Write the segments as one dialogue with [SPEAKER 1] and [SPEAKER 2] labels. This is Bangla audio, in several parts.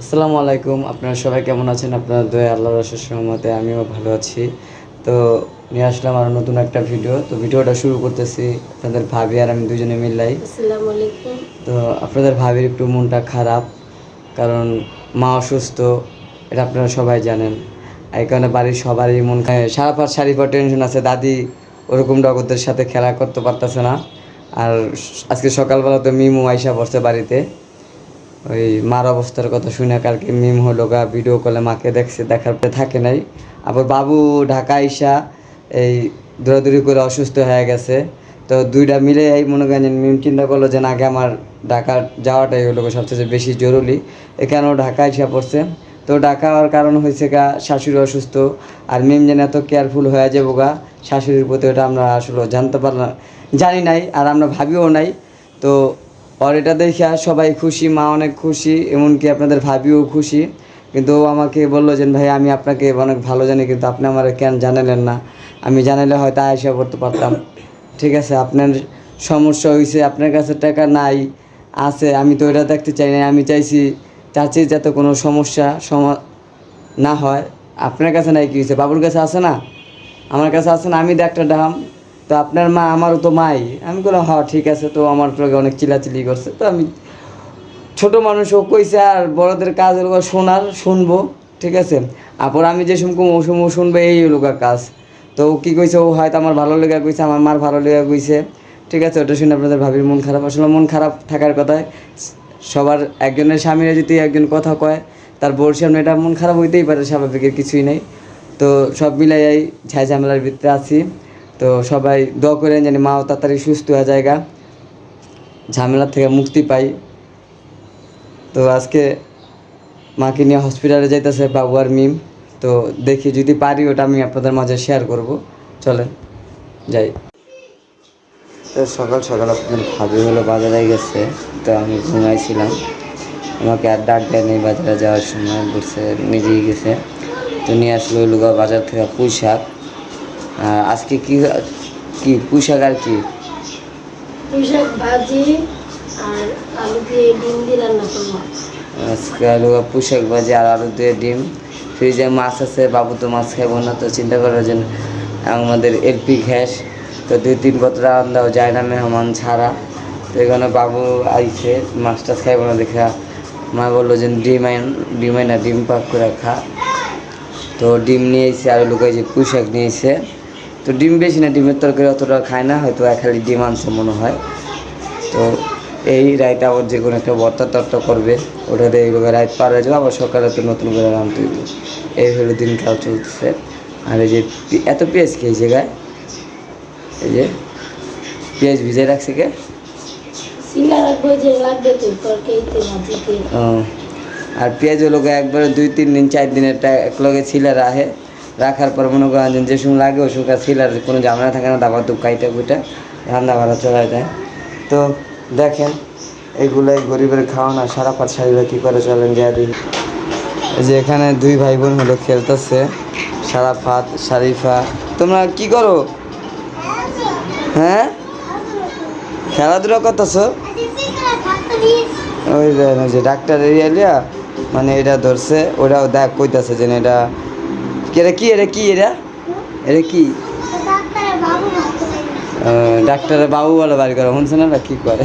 [SPEAKER 1] আসসালামু আলাইকুম আপনারা সবাই কেমন আছেন? আপনারা দয়া আল্লাহ রসের সহমতে আমিও ভালো আছি। তো নিয়ে আসলাম আরও নতুন একটা ভিডিও তো ভিডিওটা শুরু করতেছি আপনাদের ভাবি আর আমি দুজনে মিললাই।
[SPEAKER 2] আসসালামু
[SPEAKER 1] তো আপনাদের ভাবির একটু মনটা খারাপ কারণ মা অসুস্থ এটা আপনারা সবাই জানেন। এই কারণে বাড়ির সবারই মন খায় সারা পার সারি পর টেনশন আছে দাদি ওরকম ডগরদের সাথে খেলা করতে পারতেছে না। আর আজকে সকালবেলা তো মিমু আইসা পড়ছে বাড়িতে। ওই মার অবস্থার কথা শুনে কালকে মিম হলো গা ভিডিও কলে মাকে দেখছে, দেখার পরে থাকে নাই। আবার বাবু ঢাকা আইসা এই দৌড়াদৌড়ি করে অসুস্থ হয়ে গেছে। তো দুইটা মিলে এই মনে করেন মিম চিন্তা করল যে আগে আমার ঢাকা যাওয়াটাই হলো সবচেয়ে বেশি জরুরি। এখানেও ঢাকা আইসা পড়ছে। তো ঢাকা হওয়ার কারণ হয়েছে গা, শাশুড়ি অসুস্থ। আর মিম যেন এত কেয়ারফুল হয়ে যাব গা, শাশুড়ির প্রতি ওটা আমরা আসলে জানতে পারলাম জানি নাই, আর আমরা ভাবিও নাই। তো আর এটা দেখে সবাই খুশি, মা অনেক খুশি, এমনকি আপনাদের ভাবিও খুশি। কিন্তু আমাকে বলল যে ভাই, আমি আপনাকে অনেক ভালো জানি, কিন্তু আপনি আমার কেন জানালেন না? আমি জানালে হয়তো আয়সা করতে পারতাম। ঠিক আছে, আপনার সমস্যা হয়েছে আপনার কাছে টাকা নাই, আছে, আমি তো এটা দেখতে চাই না আমি চাইছি, চাচ্ছি যাতে কোনো সমস্যা সমা, না হয়। আপনার কাছে নাই কি হয়েছে বাবুর কাছে আছে না? আমার কাছে আছে না? আমি ডাক্তার ডাম তো আপনার মা আমারও তো মাই। আমি বললাম হ্যাঁ ঠিক আছে। তো আমার প্রতি অনেক চিলাচিলি করছে। তো আমি ছোট মানুষ ও কইছে, আর বড়দের কাজ হলো শোনার, শুনব। ঠিক আছে? আপর আমি যে শুনব ও শুনব, এই হলো কাজ। তো ও কী কইছে, ও হয়তো আমার ভালো লেগে কইছে, আমার মার ভালো লেগে কইছে। ঠিক আছে? ওটা শুনে আপনাদের ভাবির মন খারাপ। আসলে মন খারাপ থাকার কথায় সবার একজনের স্বামীরা যদি একজন কথা কয়, তার বউর সামনে এটা মন খারাপ হইতেই পারে, স্বাভাবিকের কিছুই নেই। তো সব মিলাই ঝাই ঝামেলার ভিতরে আছি। তো সবাই দোয়া করেন জানি মাও তাড়াতাড়ি সুস্থ হয়ে জায়গা। ঝামেলা থেকে মুক্তি পাই। তো আজকে মাকে নিয়ে হসপিটালে যাইতেছে বাবু আর মিম। তো দেখি যদি পারি ওটা আমি আপনাদের মাঝে শেয়ার করব। চলেন, যাই। তো সকাল সকাল আপনাদের ভাবি হলো বাজারে গেছে, তো আমি ঘুমাইছিলাম। আমাকে আর ডাক দেয় নেই বাজারে যাওয়ার সময়, বলছে নিজেই গেছে। তো নিয়ে আসলো লুগা বাজার থেকে পুঁই শাক। আজকে কি কি পুঁই শাক আর কি?
[SPEAKER 2] পুঁইশাক ভাজি আর আলু দিয়ে ডিম দিয়ে রান্না করব।
[SPEAKER 1] আজকে আলু পুঁই শাক ভাজি আর আলু দিয়ে ডিম। ফ্রিজে মাছ আছে বাবু তো মাছ খাইবো না তো চিন্তা করো যে আমাদের এলপি গ্যাস। তো দুই তিন বছর আন্দাও যায় না মেহমান ছাড়া। তো এখানে বাবু আইছে মাছ টাছ খাইবো না দেখা মা বলল যে ডিম আইন ডিম আইন না ডিম পাক করে খা। তো ডিম নিয়ে এসে আর লুকাই যে পুঁই শাক নিয়ে এসে তো ডিম বেশি না ডিমের তরকারি অতটা খায় না হয়তো এক খালি ডিম আনছে মনে হয়। তো এই রাইতে আবার যে কোনো একটা ভর্তা তর্তা করবে ওটাতে এইভাবে রাইত পার হয়ে যাবে আবার সকালে তো নতুন করে রান্না দিব। এই হলো দিনকাল চলতেছে। আর এই যে এত পেঁয়াজ এই জায়গায়? এই যে পেঁয়াজ ভিজে রাখছে কে? আর পেঁয়াজ হলো গিয়ে একবারে দুই তিন দিন চার দিনের টা এক লগে ছিলে রাখে রাখার পর মনে করেন যে সময় লাগে, ওই সময় ছিলার কোনো ঝামেলা থাকে না, দাবার দুপ কাইটা রান্না ভাড়া চলাই যায়। তো দেখেন এইগুলাই গরিবের খাওয়ানো, সারা পাঁচ সারিরা কী করে চলেন যা যে এখানে দুই ভাই বোন হলো খেলতেছে সারাফাত শারিফা তোমরা কি করো? হ্যাঁ? খেলাধুলা করতেছো? ওই যে ডাক্তার এরিয়া মানে এটা ধরছে, ওটাও দেখ কইতাছে যে না এটা এটা কি এটা কি, এটা? এটা কি? ডাক্তারের বাবু বলে বাড়ি করে, শুনছে না কি করে?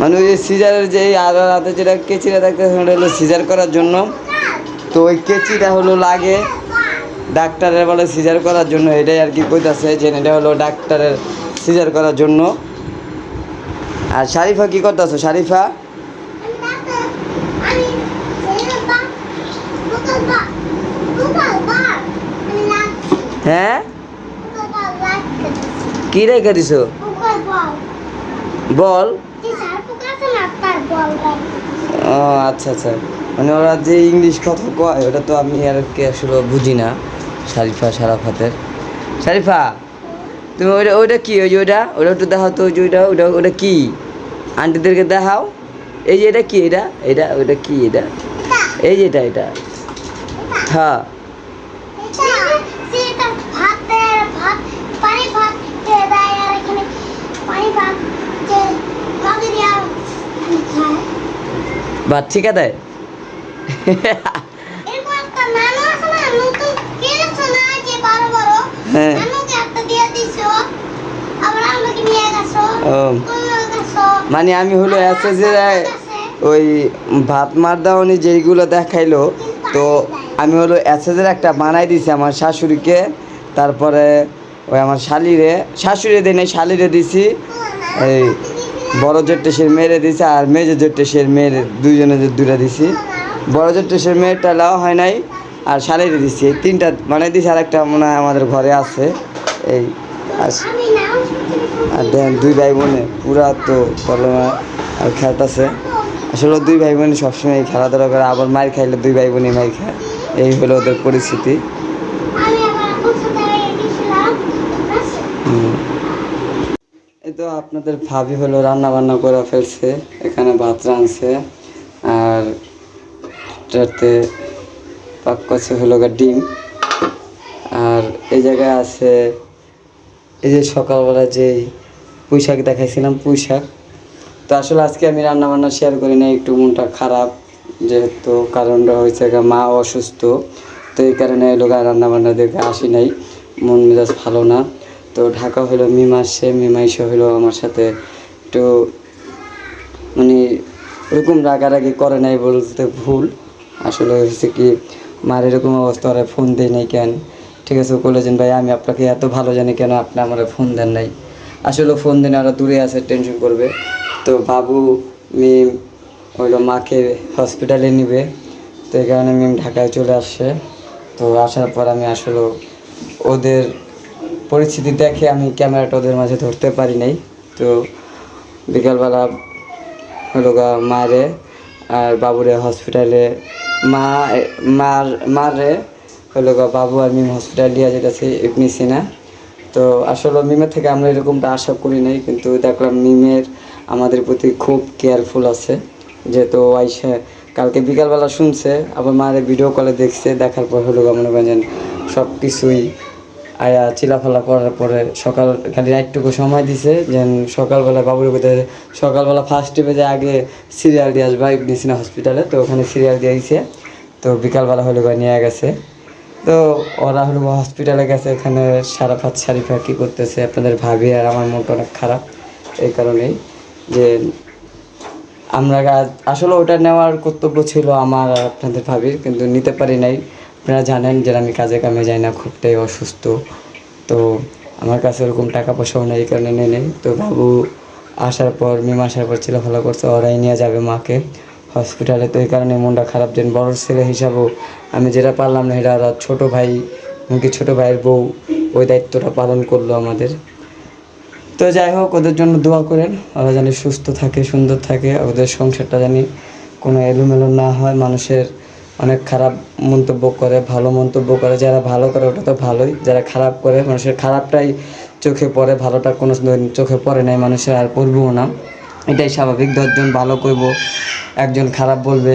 [SPEAKER 1] মানে ওই যে সিজারের যে আধার হাতে যেটা কেচিটা দেখতেছে ওটা হলো সিজার করার জন্য। তো ওই কেচিটা হলো লাগে ডাক্তারের বলে সিজার করার জন্য, এটাই আর কি কইতাছে যে এটা হলো ডাক্তারের সিজার করার জন্য। আর শারিফা কি করতেছো? শারিফা? হ্যাঁ? কি রেখে দিছো বল। ও আচ্ছা আচ্ছা। মানে ওরা যে ইংলিশ কথা কয়, ওটা তো আমি আর কি আসলে বুঝি না, শারিফা সারাফাতের শারিফা, তুমি ওইটা ওইটা কি? ওই যে ওইটা ওটা একটু দেখাও তো, ওই যে ওইটা ওইটা ওটা কি? আন্টিদেরকে দেখাও। এই যে এটা কি এটা? এটা, ওইটা কি এটা? এই যে এটা এটা। হ্যাঁ
[SPEAKER 3] পানি ভাত দেয় আর এখানে পানি ভাত লগে দেওয়া
[SPEAKER 1] ভাত ঠিকা দেয়
[SPEAKER 3] এরপর একটা নানু আছে না নতুন কিনেছো না যে বড় বড়
[SPEAKER 1] হ্যাঁ।
[SPEAKER 3] নানুকে একটা দিয়ে দিছো আবার আমাকে নিয়ে গেছো
[SPEAKER 1] ও।
[SPEAKER 3] তুমিও গেছো।
[SPEAKER 1] মানে আমি হলো এসএসের
[SPEAKER 3] আছে।
[SPEAKER 1] ওই ভাত মার দাওনি যেইগুলো দেখাইলো তো আমি হলো এসএসের একটা বানাই দিছি আমার শাশুড়িকে তারপরে ওই আমার শালিরে শাশুড়ি দিনে শালিরে দিছি এই বড় জেটেসের মেরে দিছে আর মেজে জেটেসের মেয়ের দুইজনে দুটা দিছি। বড় জেটেসের মেয়েরটা লাও হয় নাই আর শালিরে দিছি। এই তিনটা মানে দিছি আর একটা মনে হয় আমাদের ঘরে আছে। এই আর দেখেন দুই ভাই বোনে পুরা তো কলমা আর খেলতেছে। আসলে দুই ভাই বোন সবসময় খেলাধুলা করে, আবার মার খাইলে দুই ভাই বোনই মার খায়। এই হলো ওদের পরিস্থিতি। তো আপনাদের ভাবি হলো রান্না বান্না করে ফেলছে, এখানে ভাত রাঁধছে, আর পাক করছে হলো ডিম। আর এই জায়গায় আছে, এই যে সকালবেলা যে পুঁই শাক দেখাইছিলাম, পুঁই শাক। তো আসলে আজকে আমি রান্না বান্না শেয়ার করি না একটু মনটা খারাপ, যেহেতু কারণটা হয়েছে মা অসুস্থ, তো এই কারণে লোক রান্না বান্না দেখে আসি নাই, মন মেজাজ ভালো না। তো ঢাকা হলো মিম আসছে, মিমা এসে হলো আমার সাথে। একটু মানে ওরকম রাগারাগি করে নাই বলতে ভুল। আসলে হয়েছে কি, মার এরকম অবস্থা, ওরা ফোন দেয় নাই কেন? ঠিক আছে বলেছেন ভাই, আমি আপনাকে এত ভালো জানি কেন, আপনি আমার ফোন দেন নাই। আসলে ফোন দেন ওরা দূরে আছে টেনশন করবে। তো বাবু, মিম হইল মাকে হসপিটালে নিবে। তো এই কারণে মিম ঢাকায় চলে আসছে। তো আসার পর আমি আসলে ওদের পরিস্থিতি দেখে আমি ক্যামেরাটা ওদের মাঝে ধরতে পারি নাই। তো বিকালবেলা হলো মারে আর বাবুরে হসপিটালে মা, মার, মারে হলো বাবু আর মিম হসপিটাল নিয়ে যেতেছে ইবনি সিনা তো আসলে মিমের থেকে আমরা এরকমটা আশা করি নাই, কিন্তু দেখলাম মিমের আমাদের প্রতি খুব কেয়ারফুল আছে। যেহেতু আইসে কালকে বিকালবেলা শুনছে, আবার মারে ভিডিও কলে দেখছে, দেখার পর হলো মনে করেন সব কিছুই আয়া চিলাফালা করার পরে সকাল খালি একটুকু সময় দিছে যে সকালবেলা বাবুর কোথায় সকালবেলা ফার্স্ট টিপে যে আগে সিরিয়াল দিয়ে আসবা ইবনিসিনা হসপিটালে তো ওখানে সিরিয়াল দিয়ে দিছে তো বিকালবেলা হলে নিয়ে গেছে। তো ওরা হলো হসপিটালে গেছে, এখানে সারাফাত শারিফা কী করতেছে, আপনাদের ভাবি আর আমার মনটা অনেক খারাপ, এই কারণেই যে আমরা আসলে ওটা নেওয়ার কর্তব্য ছিল আমার আর আপনাদের ভাবির, কিন্তু নিতে পারি নাই। আপনারা জানেন যে আমি কাজে কামে যাই না, খুবটাই অসুস্থ। তো আমার কাছে ওরকম টাকা পয়সাও নেই, এই কারণে নেই নেই। তো বাবু আসার পর, মিম আসার পর ছেলে ভালো করছে, ওরাই নিয়ে যাবে মাকে হসপিটালে তো এই কারণে মনটা খারাপ, যেন বড় ছেলে হিসাবেও আমি যেটা পারলাম না এটা ওরা ছোটো ভাই, এমনকি ছোটো ভাইয়ের বউ, ওই দায়িত্বটা পালন করল আমাদের। তো যাই হোক, ওদের জন্য দোয়া করেন, ওরা জানি সুস্থ থাকে, সুন্দর থাকে, ওদের সংসারটা জানি কোনো এলোমেলো না হয়, মানুষের অনেক খারাপ মন্তব্য করে, ভালো মন্তব্য করে, যারা ভালো করে ওটা তো ভালোই, যারা খারাপ করে মানুষের খারাপটাই চোখে পড়ে, ভালোটা কোনো চোখে পড়ে নাই, মানুষের আর পড়বেও না। এটাই স্বাভাবিক, দশজন ভালো করব, একজন খারাপ বলবে।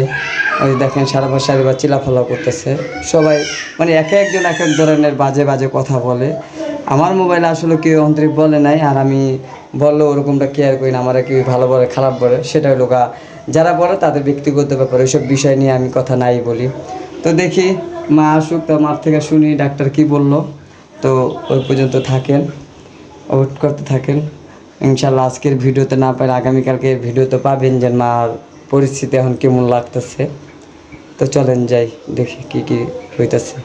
[SPEAKER 1] ওই দেখেন, সারা বছর সারিবার চিলাফালা করতেছে। সবাই মানে এক একজন এক এক ধরনের বাজে বাজে কথা বলে। আমার মোবাইলে আসলে কেউ অন্তরিক বলে নাই, আর আমি বললেও ওরকমটা কেয়ার করি না, আমার কেউ ভালো বলে, খারাপ বলে, সেটা হলো গা যারা বলে তাদের ব্যক্তিগত ব্যাপার, ওইসব বিষয় নিয়ে আমি কথা নাই বলি। তো দেখি, মা আসুক, তো মার থেকে শুনি, ডাক্তার কি বলল। তো ওই পর্যন্ত থাকেন ওয়েট করতে থাকেন। ইনশাল্লাহ আজকের ভিডিওতে না পারে আগামীকালকে ভিডিওতে পাবেন যে মার পরিস্থিতি এখন কেমন লাগতেছে। তো চলেন যাই, দেখি কি কি হইতেছে।